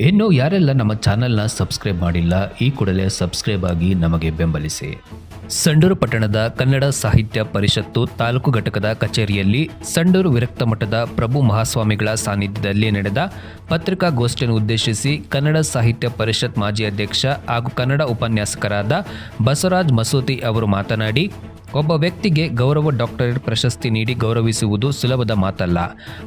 ಇನ್ನು ಯಾರೆಲ್ಲ ನಮ್ಮ ಚಾನೆಲ್ನ ಸಬ್ಸ್ಕ್ರೈಬ್ ಮಾಡಿಲ್ಲ, ಈ ಕೂಡಲೇ ಸಬ್ಸ್ಕ್ರೈಬ್ ಆಗಿ ನಮಗೆ ಬೆಂಬಲಿಸಿ. ಸಂಡೂರು ಪಟ್ಟಣದ ಕನ್ನಡ ಸಾಹಿತ್ಯ ಪರಿಷತ್ತು ತಾಲೂಕು ಘಟಕದ ಕಚೇರಿಯಲ್ಲಿ ಸಂಡೂರು ವಿರಕ್ತ ಮಠದ ಪ್ರಭು ಮಹಾಸ್ವಾಮಿಗಳ ಸಾನ್ನಿಧ್ಯದಲ್ಲಿ ನಡೆದ ಪತ್ರಿಕಾಗೋಷ್ಠಿಯನ್ನು ಉದ್ದೇಶಿಸಿ ಕನ್ನಡ ಸಾಹಿತ್ಯ ಪರಿಷತ್ ಮಾಜಿ ಅಧ್ಯಕ್ಷ ಹಾಗೂ ಕನ್ನಡ ಉಪನ್ಯಾಸಕರಾದ ಬಸವರಾಜ್ ಮಸೂತಿ ಅವರು ಮಾತನಾಡಿ ಒಬ್ಬ ವ್ಯಕ್ತಿಗೆ ಗೌರವ ಡಾಕ್ಟರೇಟ್ ಪ್ರಶಸ್ತಿ ನೀಡಿ ಗೌರವಿಸುವುದು ಸುಲಭದ ಮಾತಲ್ಲ.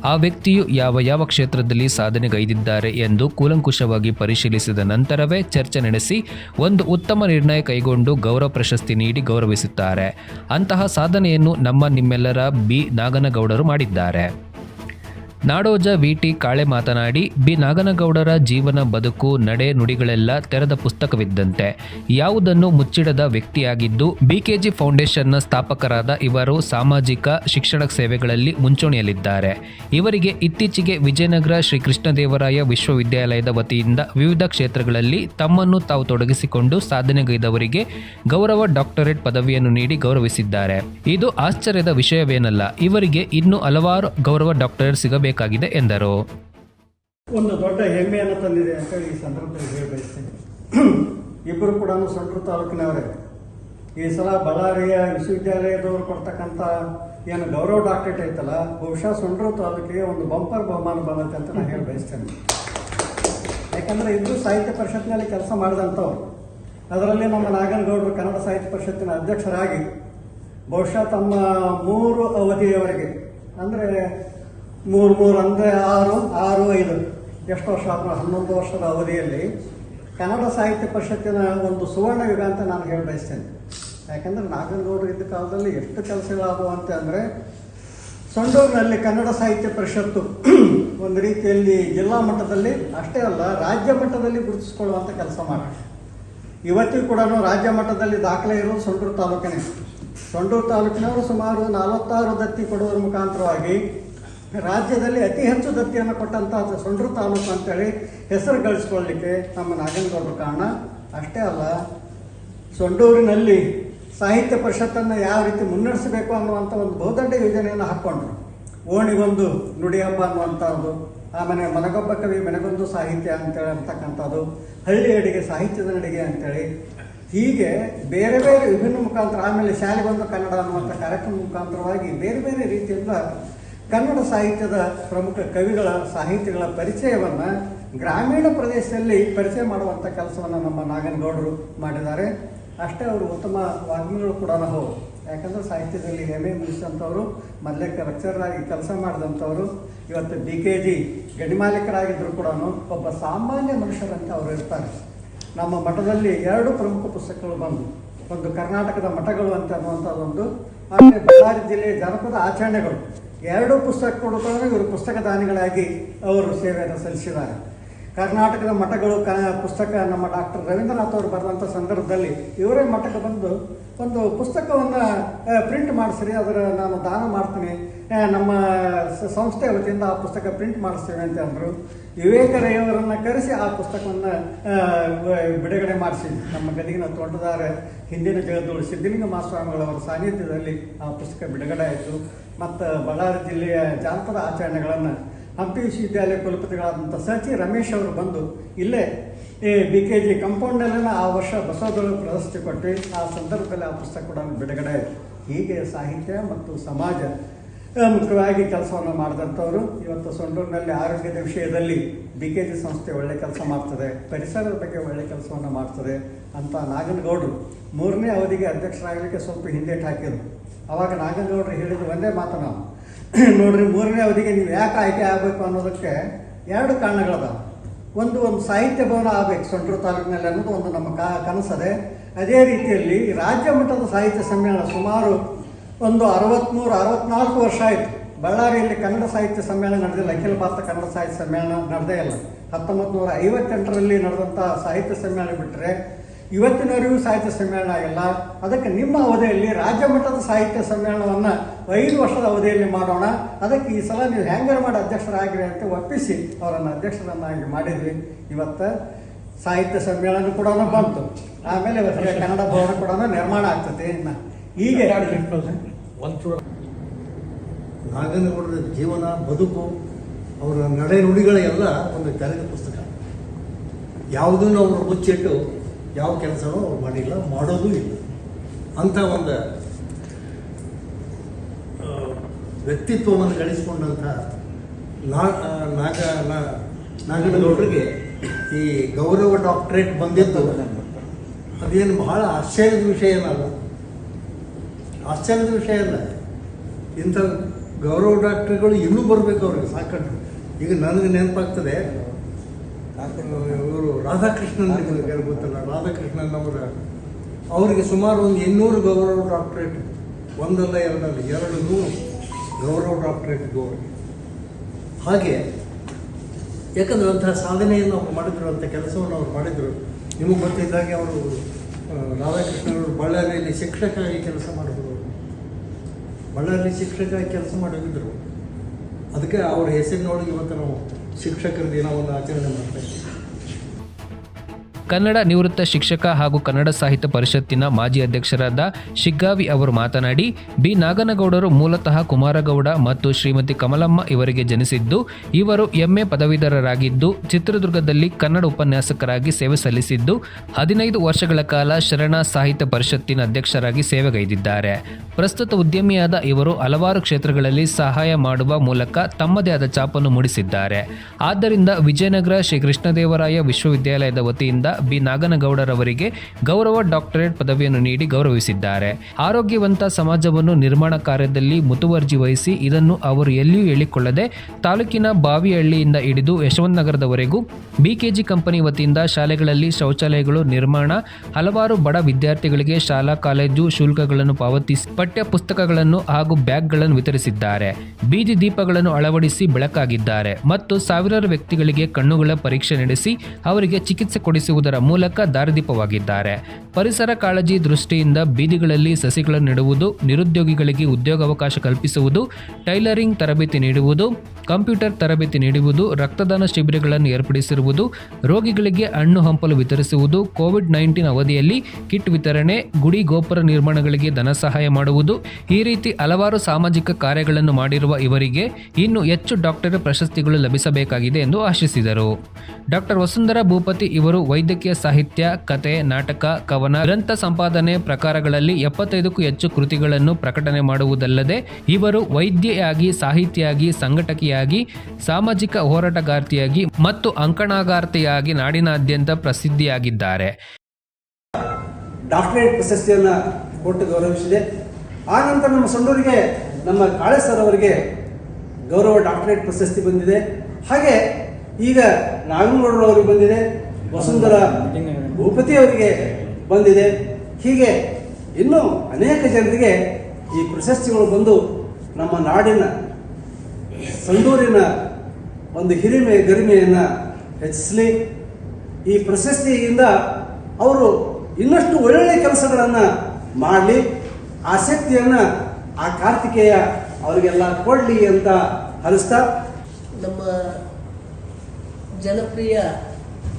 ಆ ವ್ಯಕ್ತಿಯು ಯಾವ ಯಾವ ಕ್ಷೇತ್ರದಲ್ಲಿ ಸಾಧನೆಗೈದಿದ್ದಾರೆ ಎಂದು ಕೂಲಂಕುಷವಾಗಿ ಪರಿಶೀಲಿಸಿದ ನಂತರವೇ ಚರ್ಚೆ ನಡೆಸಿ ಒಂದು ಉತ್ತಮ ನಿರ್ಣಯ ಕೈಗೊಂಡು ಗೌರವ ಪ್ರಶಸ್ತಿ ನೀಡಿ ಗೌರವಿಸುತ್ತಾರೆ. ಅಂತಹ ಸಾಧನೆಯನ್ನು ನಮ್ಮ ನಿಮ್ಮೆಲ್ಲರ ಬಿ. ನಾಗನಗೌಡರು ಮಾಡಿದ್ದಾರೆ. ನಾಡೋಜ ವಿಟಿ ಕಾಳೆ ಮಾತನಾಡಿ, ಬಿ. ನಾಗನಗೌಡರ ಜೀವನ ಬದುಕು, ನಡೆ ನುಡಿಗಳೆಲ್ಲ ತೆರೆದ ಪುಸ್ತಕವಿದ್ದಂತೆ. ಯಾವುದನ್ನು ಮುಚ್ಚಿಡದ ವ್ಯಕ್ತಿಯಾಗಿದ್ದು, ಬಿಕೆಜಿ ಫೌಂಡೇಶನ್ನ ಸ್ಥಾಪಕರಾದ ಇವರು ಸಾಮಾಜಿಕ, ಶಿಕ್ಷಣ ಸೇವೆಗಳಲ್ಲಿ ಮುಂಚೂಣಿಯಲ್ಲಿದ್ದಾರೆ. ಇವರಿಗೆ ಇತ್ತೀಚೆಗೆ ವಿಜಯನಗರ ಶ್ರೀ ಕೃಷ್ಣದೇವರಾಯ ವಿಶ್ವವಿದ್ಯಾಲಯದ ವತಿಯಿಂದ ವಿವಿಧ ಕ್ಷೇತ್ರಗಳಲ್ಲಿ ತಮ್ಮನ್ನು ತಾವು ತೊಡಗಿಸಿಕೊಂಡು ಸಾಧನೆಗೈದವರಿಗೆ ಗೌರವ ಡಾಕ್ಟರೇಟ್ ಪದವಿಯನ್ನು ನೀಡಿ ಗೌರವಿಸಿದ್ದಾರೆ. ಇದು ಆಶ್ಚರ್ಯದ ವಿಷಯವೇನಲ್ಲ, ಇವರಿಗೆ ಇನ್ನೂ ಹಲವಾರು ಗೌರವ ಡಾಕ್ಟರೇಟ್ ಸಿಗಬೇಕಾಗಿದೆ ಎಂದರು. ಒಂದು ದೊಡ್ಡ ಹೆಮ್ಮೆಯನ್ನು ತಂದಿದೆ ಅಂತ ಈ ಸಂದರ್ಭದಲ್ಲಿ ಹೇಳಿ ಇಬ್ಬರು ಕೂಡ ಸೊಂಡ್ರು ತಾಲೂಕಿನವರೇ, ಈ ಸಲ ಬಳ್ಳಾರಿಯ ವಿಶ್ವವಿದ್ಯಾಲಯದವರು ಕೊಡ್ತಕ್ಕಂಥ ಏನು ಗೌರವ ಡಾಕ್ಟರೇಟ್ ಐತಲ್ಲ, ಬಹುಶಃ ಸೊಂಡ್ರು ತಾಲೂಕಿಗೆ ಒಂದು ಬಂಪರ್ ಬಹುಮಾನ ಬಂದಂತೆ ಅಂತ ನಾನು ಹೇಳಿ ಬಯಸ್ತೇನೆ ಯಾಕಂದ್ರೆ ಇಬ್ಬರು ಸಾಹಿತ್ಯ ಪರಿಷತ್ನಲ್ಲಿ ಕೆಲಸ ಮಾಡಿದಂಥವ್ರು, ಅದರಲ್ಲಿ ನಮ್ಮ ನಾಗನಗೌಡರು ಕನ್ನಡ ಸಾಹಿತ್ಯ ಪರಿಷತ್ತಿನ ಅಧ್ಯಕ್ಷರಾಗಿ, ಬಹುಶಃ ತಮ್ಮ ಮೂರು ಅವಧಿಯವರೆಗೆ, ಅಂದರೆ ಮೂರು ಮೂರು ಅಂದರೆ ಆರು ಆರು ಐದು. ಎಷ್ಟು ವರ್ಷ ಆದರೂ ಹನ್ನೊಂದು ವರ್ಷದ ಅವಧಿಯಲ್ಲಿ ಕನ್ನಡ ಸಾಹಿತ್ಯ ಪರಿಷತ್ತಿನ ಒಂದು ಸುವರ್ಣ ಯುಗ ಅಂತ ನಾನು ಹೇಳಿ ಬಯಸ್ತೇನೆ. ಯಾಕೆಂದರೆ ನಾಗನಗೌಡರು ಇದ್ದ ಕಾಲದಲ್ಲಿ ಎಷ್ಟು ಕೆಲಸಗಳಾಗುವಂತೆ ಅಂದರೆ ಸಂಡೂರಿನಲ್ಲಿ ಕನ್ನಡ ಸಾಹಿತ್ಯ ಪರಿಷತ್ತು ಒಂದು ರೀತಿಯಲ್ಲಿ ಜಿಲ್ಲಾ ಮಟ್ಟದಲ್ಲಿ ಅಷ್ಟೇ ಅಲ್ಲ, ರಾಜ್ಯ ಮಟ್ಟದಲ್ಲಿ ಗುರುತಿಸಿಕೊಳ್ಳುವಂಥ ಕೆಲಸ ಮಾಡಿ ಇವತ್ತಿಗೂ ಕೂಡ ರಾಜ್ಯ ಮಟ್ಟದಲ್ಲಿ ದಾಖಲೆ ಇರೋದು ಸಂಡೂರು ತಾಲೂಕಿನ. ಸಂಡೂರು ತಾಲೂಕಿನವರು ಸುಮಾರು ನಲವತ್ತಾರು ದತ್ತಿ ಕೊಡುವ ಮುಖಾಂತರವಾಗಿ ರಾಜ್ಯದಲ್ಲಿ ಅತಿ ಹೆಚ್ಚು ದತ್ತಿಯನ್ನು ಕೊಟ್ಟಂತಹ ಸೊಂಡ್ರು ತಾಲೂಕು ಅಂತೇಳಿ ಹೆಸರು ಗಳಿಸ್ಕೊಳ್ಳಿಕ್ಕೆ ನಮ್ಮ ನಾಗೇಂದ್ರವರು ಕಾರಣ. ಅಷ್ಟೇ ಅಲ್ಲ, ಸೊಂಡೂರಿನಲ್ಲಿ ಸಾಹಿತ್ಯ ಪರಿಷತ್ತನ್ನು ಯಾವ ರೀತಿ ಮುನ್ನಡೆಸಬೇಕು ಅನ್ನುವಂಥ ಒಂದು ಬಹುದೊಡ್ಡ ಯೋಜನೆಯನ್ನು ಹಾಕ್ಕೊಂಡ್ರು. ಓಣಿಗೊಂದು ನುಡಿ ಹಬ್ಬ ಅನ್ನುವಂಥದ್ದು ಆಮೇಲೆ ಮನಗೊಬ್ಬ ಕವಿ ಮನೆಗೊಂದು ಸಾಹಿತ್ಯ ಅಂತೇಳಿ ಅಂತಕ್ಕಂಥದ್ದು ಹಳ್ಳಿ ಅಡಿಗೆ ಸಾಹಿತ್ಯದ ನಡಿಗೆ ಅಂತೇಳಿ. ಹೀಗೆ ಬೇರೆ ಬೇರೆ ವಿಭಿನ್ನ ಮುಖಾಂತರ, ಆಮೇಲೆ ಶಾಲೆಗೊಂದು ಕನ್ನಡ ಅನ್ನುವಂಥ ಕಾರ್ಯಕ್ರಮ ಮುಖಾಂತರವಾಗಿ ಬೇರೆ ಬೇರೆ ರೀತಿಯಿಂದ ಕನ್ನಡ ಸಾಹಿತ್ಯದ ಪ್ರಮುಖ ಕವಿಗಳ ಸಾಹಿತ್ಯಗಳ ಪರಿಚಯವನ್ನು ಗ್ರಾಮೀಣ ಪ್ರದೇಶದಲ್ಲಿ ಪರಿಚಯ ಮಾಡುವಂಥ ಕೆಲಸವನ್ನು ನಮ್ಮ ನಾಗನಗೌಡರು ಮಾಡಿದ್ದಾರೆ. ಅಷ್ಟೇ ಅವರು ಉತ್ತಮ ವಾಗ್ಮಿಗಳು ಕೂಡ ಹೌದು ಯಾಕಂದರೆ ಸಾಹಿತ್ಯದಲ್ಲಿ ಎಂ ಮುಗಿಸಿದಂಥವ್ರು ಮೊದಲೇ ಲೆಕ್ಚರರ್ ಆಗಿ ಕೆಲಸ ಮಾಡಿದಂಥವ್ರು, ಇವತ್ತು ಡಿ ಕೆ ಜಿ ಗಡಿಮಾಲೀಕರಾಗಿದ್ದರೂ ಕೂಡ ಒಬ್ಬ ಸಾಮಾನ್ಯ ಮನುಷ್ಯರಂತೆ ಅವರು ಇರ್ತಾರೆ. ನಮ್ಮ ಮಠದಲ್ಲಿ ಎರಡು ಪ್ರಮುಖ ಪುಸ್ತಕಗಳು ಬಂದು, ಒಂದು ಕರ್ನಾಟಕದ ಮಠಗಳು ಅಂತ ಅನ್ನುವಂಥದ್ದೊಂದು, ಆಮೇಲೆ ಬಳ್ಳಾರಿ ಜಿಲ್ಲೆಯ ಜನಪದ ಆಚರಣೆಗಳು. ಎರಡು ಪುಸ್ತಕ ಕೊಡುತ್ತಾರೆ ಇವರು ಪುಸ್ತಕ ದಾನಿಗಳಾಗಿ ಅವರು ಸೇವೆಯನ್ನು ಸಲ್ಲಿಸಿದ್ದಾರೆ. ಕರ್ನಾಟಕದ ಮಠಗಳು, ಕ, ಪುಸ್ತಕ ನಮ್ಮ ಡಾಕ್ಟರ್ ರವೀಂದ್ರನಾಥ್ ಅವರು ಬರೆದಂಥ ಸಂದರ್ಭದಲ್ಲಿ ಇವರೇ ಮಠಕ್ಕೆ ಬಂದು ಒಂದು ಪುಸ್ತಕವನ್ನು ಪ್ರಿಂಟ್ ಮಾಡಿಸ್ರಿ, ಅದರ ನಾನು ದಾನ ಮಾಡ್ತೀನಿ ನಮ್ಮ ಸಂಸ್ಥೆ ವತಿಯಿಂದ ಆ ಪುಸ್ತಕ ಪ್ರಿಂಟ್ ಮಾಡಿಸ್ತೇವೆ ಅಂತ ಅಂದರು. ವಿವೇಕರಯ್ಯವರನ್ನು ಕರೆಸಿ ಆ ಪುಸ್ತಕವನ್ನು ಬಿಡುಗಡೆ ಮಾಡಿಸಿ. ನಮ್ಮ ಗದಗಿನ ತೋಟದಾರ ಹಿಂದಿನ ಜಗದೋಳು ಸಿದ್ಧಲಿಂಗ ಮಹಾಸ್ವಾಮಿಗಳವರ ಸಾನ್ನಿಧ್ಯದಲ್ಲಿ ಆ ಪುಸ್ತಕ ಬಿಡುಗಡೆ ಆಯಿತು. ಮತ್ತು ಬಳ್ಳಾರಿ ಜಿಲ್ಲೆಯ ಜಾನಪದ ಆಚರಣೆಗಳನ್ನು ಹಂಪಿ ವಿಶ್ವವಿದ್ಯಾಲಯ ಕುಲಪತಿಗಳಾದಂಥ ಸಚಿ ರಮೇಶ್ ಅವರು ಬಂದು ಇಲ್ಲೇ ಈ ಬಿ ಕೆ ಜಿ ಕಂಪೌಂಡ್ನಲ್ಲಿನ ಆ ವರ್ಷ ಬಸವದೊಳಗೆ ಪ್ರಶಸ್ತಿ ಕೊಟ್ಟು ಆ ಸಂದರ್ಭದಲ್ಲಿ ಆ ಪುಸ್ತಕ ಕೂಡ ಬಿಡುಗಡೆ ಹೀಗೆ ಸಾಹಿತ್ಯ ಮತ್ತು ಸಮಾಜ ಮುಖ್ಯವಾಗಿ ಕೆಲಸವನ್ನು ಮಾಡಿದಂಥವರು. ಇವತ್ತು ಸೊಂಡೂರಿನಲ್ಲಿ ಆರೋಗ್ಯದ ವಿಷಯದಲ್ಲಿ ಬಿ ಕೆ ಜಿ ಸಂಸ್ಥೆ ಒಳ್ಳೆ ಕೆಲಸ ಮಾಡ್ತದೆ. ಪರಿಸರದ ಬಗ್ಗೆ ಒಳ್ಳೆ ಕೆಲಸವನ್ನು ಮಾಡ್ತದೆ ಅಂತ ನಾಗನಗೌಡರು ಮೂರನೇ ಅವಧಿಗೆ ಅಧ್ಯಕ್ಷರಾಗಲಿಕ್ಕೆ ಸ್ವಲ್ಪ ಹಿಂದೇಟು ಹಾಕಿದರು. ಅವಾಗ ನಾಗೇಂದ್ರಗೌಡರು ಹೇಳಿದ ಒಂದೇ ಮಾತು ನಾವು. ನೋಡ್ರಿ, ಮೂರನೇ ಅವಧಿಗೆ ನೀವು ಯಾಕೆ ಆಯ್ಕೆ ಆಗಬೇಕು ಅನ್ನೋದಕ್ಕೆ ಎರಡು ಕಾರಣಗಳದಾವೆ. ಒಂದು ಒಂದು ಸಾಹಿತ್ಯ ಭವನ ಆಗಬೇಕು ಸೊಂಟೂರು ತಾಲೂಕಿನಲ್ಲಿ ಅನ್ನೋದು ಒಂದು ನಮ್ಮ ಕಾ, ಕನಸದೆ. ಅದೇ ರೀತಿಯಲ್ಲಿ ರಾಜ್ಯ ಮಟ್ಟದ ಸಾಹಿತ್ಯ ಸಮ್ಮೇಳನ ಸುಮಾರು ಒಂದು ಅರವತ್ತ್ಮೂರು ಅರವತ್ನಾಲ್ಕು ವರ್ಷ ಆಯಿತು. ಬಳ್ಳಾರಿಯಲ್ಲಿ ಕನ್ನಡ ಸಾಹಿತ್ಯ ಸಮ್ಮೇಳನ ನಡೆದಿಲ್ಲ. ಅಖಿಲ ಭಾರತ ಕನ್ನಡ ಸಾಹಿತ್ಯ ಸಮ್ಮೇಳನ ನಡೆದೇ ಇಲ್ಲ. ಹತ್ತೊಂಬತ್ತು ನೂರ ಐವತ್ತೆಂಟರಲ್ಲಿ ನಡೆದಂಥ ಸಾಹಿತ್ಯ ಸಮ್ಮೇಳನ ಬಿಟ್ಟರೆ ಇವತ್ತಿನವರೆಗೂ ಸಾಹಿತ್ಯ ಸಮ್ಮೇಳನ ಆಗಿಲ್ಲ. ಅದಕ್ಕೆ ನಿಮ್ಮ ಅವಧಿಯಲ್ಲಿ ರಾಜ್ಯ ಮಟ್ಟದ ಸಾಹಿತ್ಯ ಸಮ್ಮೇಳನವನ್ನು ಐದು ವರ್ಷದ ಅವಧಿಯಲ್ಲಿ ಮಾಡೋಣ. ಅದಕ್ಕೆ ಈ ಸಲ ನೀವು ಹ್ಯಾಂಗರ್ ಮಾಡಿ ಅಧ್ಯಕ್ಷರಾಗಿರಿ ಅಂತ ಒಪ್ಪಿಸಿ ಅವರನ್ನು ಅಧ್ಯಕ್ಷರನ್ನಾಗಿ ಮಾಡಿದ್ವಿ. ಇವತ್ತು ಸಾಹಿತ್ಯ ಸಮ್ಮೇಳನ ಕೂಡ ಬಂತು. ಆಮೇಲೆ ಇವತ್ತಿಗೆ ಕನ್ನಡ ಭವನ ಕೂಡ ನಿರ್ಮಾಣ ಆಗ್ತದೆ. ಇನ್ನು ಈಗ ನಾಗನಗೌಡರ ಜೀವನ ಬದುಕು ಅವರ ನಡೆ ನುಡಿಗಳೆಲ್ಲ ಒಂದು ತೆರೆದ ಪುಸ್ತಕ. ಯಾವುದನ್ನು ಅವರು ಮುಚ್ಚಿಟ್ಟು ಯಾವ ಕೆಲಸನೂ ಅವ್ರು ಮಾಡಿಲ್ಲ, ಮಾಡೋದೂ ಇಲ್ಲ. ಅಂಥ ಒಂದು ವ್ಯಕ್ತಿತ್ವವನ್ನು ಗಳಿಸಿಕೊಂಡಂಥ ನಾಗ ನಾಗನಗೌಡರಿಗೆ ಈ ಗೌರವ ಡಾಕ್ಟ್ರೇಟ್ ಬಂದಿದ್ದು ಅದೇನು ಬಹಳ ಆಶ್ಚರ್ಯದ ವಿಷಯ ಏನಲ್ಲ ಆಶ್ಚರ್ಯದ ವಿಷಯ ಅಲ್ಲ. ಇಂಥ ಗೌರವ ಡಾಕ್ಟ್ರುಗಳು ಇನ್ನೂ ಬರಬೇಕು ಅವ್ರಿಗೆ ಸಾಕಷ್ಟು ಈಗ ನನಗೆ ನೆನಪಾಗ್ತದೆ ಇವರು ರಾಧಾಕೃಷ್ಣನ್ ನಿಮಗೆ ಗೊತ್ತಲ್ಲ? ರಾಧಾಕೃಷ್ಣನ್ ಅವರ ಅವರಿಗೆ ಸುಮಾರು ಒಂದು ಇನ್ನೂರು ಗೌರವ ಡಾಕ್ಟರೇಟ್ ಒಂದಲ್ಲ ಎರಡಲ್ಲ, ಎರಡು ನೂರು ಗೌರವ ಡಾಕ್ಟರೇಟ್ ಗೌರವ ಹಾಗೆ, ಯಾಕಂದ್ರೆ ಅಂತಹ ಸಾಧನೆಯನ್ನು ಅವ್ರು ಮಾಡಿದ್ರು ಅಂತ ಕೆಲಸವನ್ನು ಅವ್ರು ಮಾಡಿದರು. ನಿಮಗೆ ಗೊತ್ತಿದ್ದಾಗೆ ಅವರು ರಾಧಾಕೃಷ್ಣ ರಾಧಾಕೃಷ್ಣನವರು ಬಳ್ಳಾರಿಯಲ್ಲಿ ಶಿಕ್ಷಕರಾಗಿ ಕೆಲಸ ಮಾಡಿದ್ರು. ಬಳ್ಳಾರಿಯಲ್ಲಿ ಶಿಕ್ಷಕಾಗಿ ಕೆಲಸ ಮಾಡಿದ್ರು ಅದಕ್ಕೆ ಅವ್ರ ಹೆಸರಿನೊಳಗೆ ಇವತ್ತು ನಾವು ಶಿಕ್ಷಕರ ದಿನವನ್ನು ಆಚರಣೆ ಮಾಡ್ತಾ ಇದ್ದೀವಿ. ಕನ್ನಡ ನಿವೃತ್ತ ಶಿಕ್ಷಕ ಹಾಗೂ ಕನ್ನಡ ಸಾಹಿತ್ಯ ಪರಿಷತ್ತಿನ ಮಾಜಿ ಅಧ್ಯಕ್ಷರಾದ ಶಿಗ್ಗಾವಿ ಅವರು ಮಾತನಾಡಿ, ಬಿ. ನಾಗನಗೌಡರು ಮೂಲತಃ ಕುಮಾರಗೌಡ ಮತ್ತು ಶ್ರೀಮತಿ ಕಮಲಮ್ಮ ಇವರಿಗೆ ಜನಿಸಿದ್ದು, ಇವರು ಎಂಎ ಪದವೀಧರರಾಗಿದ್ದು, ಚಿತ್ರದುರ್ಗದಲ್ಲಿ ಕನ್ನಡ ಉಪನ್ಯಾಸಕರಾಗಿ ಸೇವೆ ಸಲ್ಲಿಸಿದ್ದು, ಹದಿನೈದು ವರ್ಷಗಳ ಕಾಲ ಶರಣ ಸಾಹಿತ್ಯ ಪರಿಷತ್ತಿನ ಅಧ್ಯಕ್ಷರಾಗಿ ಸೇವೆಗೈದಿದ್ದಾರೆ. ಪ್ರಸ್ತುತ ಉದ್ಯಮಿಯಾದ ಇವರು ಹಲವಾರು ಕ್ಷೇತ್ರಗಳಲ್ಲಿ ಸಹಾಯ ಮಾಡುವ ಮೂಲಕ ತಮ್ಮದೇ ಆದ ಚಾಪನ್ನು ಮೂಡಿಸಿದ್ದಾರೆ. ಆದ್ದರಿಂದ ವಿಜಯನಗರ ಶ್ರೀ ಕೃಷ್ಣದೇವರಾಯ ವಿಶ್ವವಿದ್ಯಾಲಯದ ವತಿಯಿಂದ ಬಿ ನಾಗನಗೌಡರವರಿಗೆ ಗೌರವ ಡಾಕ್ಟರೇಟ್ ಪದವಿಯನ್ನು ನೀಡಿ ಗೌರವಿಸಿದ್ದಾರೆ. ಆರೋಗ್ಯವಂತ ಸಮಾಜವನ್ನು ನಿರ್ಮಾಣ ಕಾರ್ಯದಲ್ಲಿ ಮುತುವರ್ಜಿ ವಹಿಸಿ ಇದನ್ನು ಅವರು ಎಲ್ಲಿಯೂ ಹೇಳಿಕೊಳ್ಳದೆ ತಾಲೂಕಿನ ಬಾವಿಹಳ್ಳಿಯಿಂದ ಹಿಡಿದು ಯಶವಂತನಗರದವರೆಗೂ ಬಿಕೆಜಿ ಕಂಪನಿ ವತಿಯಿಂದ ಶಾಲೆಗಳಲ್ಲಿ ಶೌಚಾಲಯಗಳು ನಿರ್ಮಾಣ, ಹಲವಾರು ಬಡ ವಿದ್ಯಾರ್ಥಿಗಳಿಗೆ ಶಾಲಾ, ಕಾಲೇಜು ಶುಲ್ಕಗಳನ್ನು ಪಾವತಿಸಿ ಪಠ್ಯ ಪುಸ್ತಕಗಳನ್ನು ಹಾಗೂ ಬ್ಯಾಗ್ಗಳನ್ನು ವಿತರಿಸಿದ್ದಾರೆ. ಬೀದಿ ದೀಪಗಳನ್ನು ಅಳವಡಿಸಿ ಬೆಳಕಾಗಿದ್ದಾರೆ. ಮತ್ತು ಸಾವಿರಾರು ವ್ಯಕ್ತಿಗಳಿಗೆ ಕಣ್ಣುಗಳ ಪರೀಕ್ಷೆ ನಡೆಸಿ ಅವರಿಗೆ ಚಿಕಿತ್ಸೆ ಕೊಡಿಸುವುದರ ಮೂಲಕ ದಾರಿದೀಪವಾಗಿದ್ದಾರೆ. ಪರಿಸರ ಕಾಳಜಿ ದೃಷ್ಟಿಯಿಂದ ಬೀದಿಗಳಲ್ಲಿ ಸಸಿಗಳನ್ನು ನೆಡುವುದು, ನಿರುದ್ಯೋಗಿಗಳಿಗೆ ಉದ್ಯೋಗಾವಕಾಶ ಕಲ್ಪಿಸುವುದು, ಟೈಲರಿಂಗ್ ತರಬೇತಿ ನೀಡುವುದು, ಕಂಪ್ಯೂಟರ್ ತರಬೇತಿ ನೀಡುವುದು, ರಕ್ತದಾನ ಶಿಬಿರಗಳನ್ನು ಏರ್ಪಡಿಸಿರುವುದು, ರೋಗಿಗಳಿಗೆ ಹಣ್ಣು ಹಂಪಲು ವಿತರಿಸುವುದು ಕೋವಿಡ್ ನೈನ್ಟೀನ್ ಅವಧಿಯಲ್ಲಿ ಕಿಟ್ ವಿತರಣೆ, ಗುಡಿ ಗೋಪುರ ನಿರ್ಮಾಣಗಳಿಗೆ ಧನ ಸಹಾಯ ಮಾಡುವುದು, ಈ ರೀತಿ ಹಲವಾರು ಸಾಮಾಜಿಕ ಕಾರ್ಯಗಳನ್ನು ಮಾಡಿರುವ ಇವರಿಗೆ ಇನ್ನು ಹೆಚ್ಚು ಡಾಕ್ಟರ್ ಪ್ರಶಸ್ತಿಗಳು ಲಭಿಸಬೇಕಾಗಿದೆ ಎಂದು ಆಶಿಸಿದರು. ಡಾಕ್ಟರ್ ವಸುಂಧರಾ ಭೂಪತಿ ಇವರು ವೈದ್ಯಕೀಯ ಸಾಹಿತ್ಯ, ಕತೆ, ನಾಟಕ, ಕವನ, ಗ್ರಂಥ ಸಂಪಾದನೆ ಪ್ರಕಾರಗಳಲ್ಲಿ ಎಪ್ಪತ್ತೈದಕ್ಕೂ ಹೆಚ್ಚು ಕೃತಿಗಳನ್ನು ಪ್ರಕಟಣೆ ಮಾಡುವುದಲ್ಲದೆ, ಇವರು ವೈದ್ಯೆಯಾಗಿ ಸಾಹಿತಿಯಾಗಿ ಸಂಘಟಕಿಯಾಗಿ, ಸಾಮಾಜಿಕ ಹೋರಾಟಗಾರ್ತಿಯಾಗಿ ಮತ್ತು ಅಂಕಣಗಾರ್ತಿಯಾಗಿ ನಾಡಿನಾದ್ಯಂತ ಪ್ರಸಿದ್ಧಿಯಾಗಿದ್ದಾರೆ. ಡಾಕ್ಟರೇಟ್ ಪ್ರಶಸ್ತಿಯನ್ನು ಕೊಟ್ಟು ಗೌರವಿಸಿದೆ. ಆ ನಂತರ ನಮ್ಮ ಸಂಡೂರಿಗೆ ನಮ್ಮ ಕಾಳೆ ಸರ್ ಅವರಿಗೆ ಗೌರವ ಡಾಕ್ಟರೇಟ್ ಪ್ರಶಸ್ತಿ ಬಂದಿದೆ. ಹಾಗೆ ಈಗ ನಾಗನಗೌಡರವರಿಗೆ ಬಂದಿದೆ. ವಸುಂಧರ ಭೂಪತಿ ಅವರಿಗೆ ಬಂದಿದೆ. ಹೀಗೆ ಇನ್ನೂ ಅನೇಕ ಜನರಿಗೆ ಈ ಪ್ರಶಸ್ತಿಗಳು ಬಂದು ನಮ್ಮ ನಾಡಿನ ಸಂಡೂರಿನ ಒಂದು ಹಿರಿಮೆ ಗರಿಮೆಯನ್ನು ಹೆಚ್ಚಿಸಲಿ. ಈ ಪ್ರಶಸ್ತಿಯಿಂದ ಅವರು ಇನ್ನಷ್ಟು ಒಳ್ಳೊಳ್ಳೆ ಕೆಲಸಗಳನ್ನು ಮಾಡಲಿ. ಆಸಕ್ತಿಯನ್ನು ಆ ಕಾರ್ತಿಕೇಯ ಅವರಿಗೆಲ್ಲ ಕೊಡಲಿ ಅಂತ ಹರಿಸ್ತಾ. ನಮ್ಮ ಜನಪ್ರಿಯ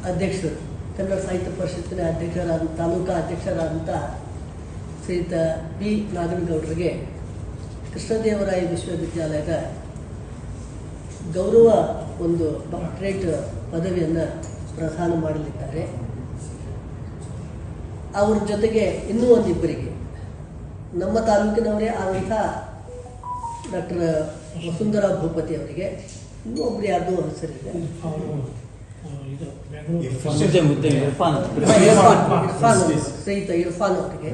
ಅಧ್ಯಕ್ಷರು, ಕನ್ನಡ ಸಾಹಿತ್ಯ ಪರಿಷತ್ತಿನ ಅಧ್ಯಕ್ಷರಾದ, ತಾಲೂಕಾ ಅಧ್ಯಕ್ಷರಾದಂಥ ಶ್ರೀಯುತ ಬಿ. ನಾಗನಗೌಡರಿಗೆ ಕೃಷ್ಣದೇವರಾಯ ವಿಶ್ವವಿದ್ಯಾಲಯದ ಗೌರವ ಒಂದು ಡಾಕ್ಟರೇಟ್ ಪದವಿಯನ್ನು ಪ್ರದಾನ ಮಾಡಲಿದ್ದಾರೆ. ಅವ್ರ ಜೊತೆಗೆ ಇನ್ನೂ ಒಂದಿಬ್ಬರಿಗೆ. ನಮ್ಮ ತಾಲೂಕಿನವರೇ ಆದಂಥ ಡಾಕ್ಟರ್ ವಸುಂಧರಾ ಭೂಪತಿ ಅವರಿಗೆ ಇನ್ನೂ ಒಬ್ಬರು ಯಾರ್ದೋ ಹೆಸರಿದೆ. ಮುದ್ದೆ ಮುದ್ದೆ ಇರ್ಫಾನ್. ಇರ್ಫಾನ್ ಇರ್ಫಾನ್. ಅವರು, ಶ್ರೀಯುತ ಇರ್ಫಾನ್ ಅವರಿಗೆ.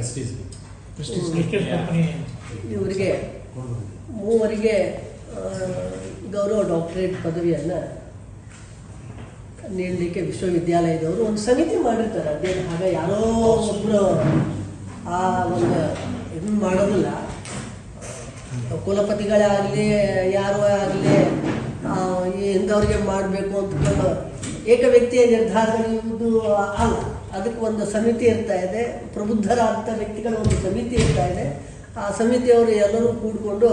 ಇವರಿಗೆ ಮೂವರಿಗೆ ಗೌರವ ಡಾಕ್ಟರೇಟ್ ಪದವಿಯನ್ನ ನೀಡಲಿಕ್ಕೆ ವಿಶ್ವವಿದ್ಯಾಲಯದವರು ಒಂದು ಸಮಿತಿ ಮಾಡಿರ್ತಾರೆ. ಅದೇ ಆಗ ಯಾರೋ ಒಬ್ಬರು ಆ ಒಂದು ಇದನ್ನ ಮಾಡೋದಿಲ್ಲ. ಕುಲಪತಿಗಳೇ ಆಗಲಿ ಯಾರೋ ಆಗಲಿ ಇಂಥವ್ರಿಗೆ ಮಾಡಬೇಕು ಅಂತಕೊಂಡು ಏಕ ವ್ಯಕ್ತಿಯ ನಿರ್ಧಾರ ನಿರ್ಧಾರಗಳು ಅಲ್ಲ. ಅದಕ್ಕೆ ಒಂದು ಸಮಿತಿ ಇರ್ತಾ ಇದೆ. ಪ್ರಬುದ್ಧರಾದಂಥ ವ್ಯಕ್ತಿಗಳ ಒಂದು ಸಮಿತಿ ಇರ್ತಾ ಇದೆ. ಆ ಸಮಿತಿಯವರು ಎಲ್ಲರೂ ಕೂಡಿಕೊಂಡು,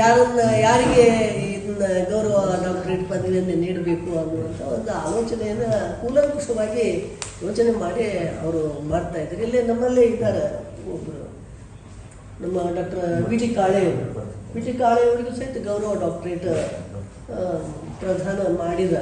ಯಾರನ್ನ, ಯಾರಿಗೆ ಇದನ್ನ ಗೌರವ ಡಾಕ್ಟರೇಟ್ ಪದವಿಯನ್ನು ನೀಡಬೇಕು ಅನ್ನುವಂಥ ಒಂದು ಆಲೋಚನೆಯನ್ನು ಕೂಲಂಕುಷವಾಗಿ ಯೋಚನೆ ಮಾಡಿ ಅವರು ಮಾಡ್ತಾ ಇದ್ದಾರೆ. ಇಲ್ಲೇ ನಮ್ಮಲ್ಲೇ ಇದ್ದಾರೆ ಒಬ್ಬರು ನಮ್ಮ ಡಾಕ್ಟರ್ ವಿ ಟಿ ಕಾಳೆಯವರು. ವಿ ಟಿ ಕಾಳೆಯವರಿಗೂ ಸಹಿತ ಗೌರವ ಡಾಕ್ಟರೇಟ್ ಪ್ರದಾನ ಮಾಡಿದ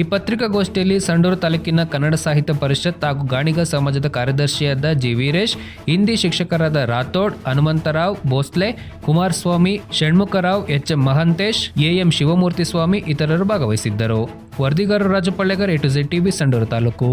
ಈ ಪತ್ರಿಕಾಗೋಷ್ಠಿಯಲ್ಲಿ ಸಂಡೂರು ತಾಲೂಕಿನ ಕನ್ನಡ ಸಾಹಿತ್ಯ ಪರಿಷತ್ ಹಾಗೂ ಗಾಣಿಗ ಸಮಾಜದ ಕಾರ್ಯದರ್ಶಿಯಾದ ಜಿ ವೀರೇಶ್ ಹಿಂದಿ ಶಿಕ್ಷಕರಾದ Rathod, Hanumantharao, Bhosle, Kumaraswamy, Shanmukharao H M Mahantesh, A M Shivamurthy Swamy ಇತರರು ಭಾಗವಹಿಸಿದ್ದರು. ವರದಿಗಾರರು Rajapallegar A to Z TV Sandur taluk.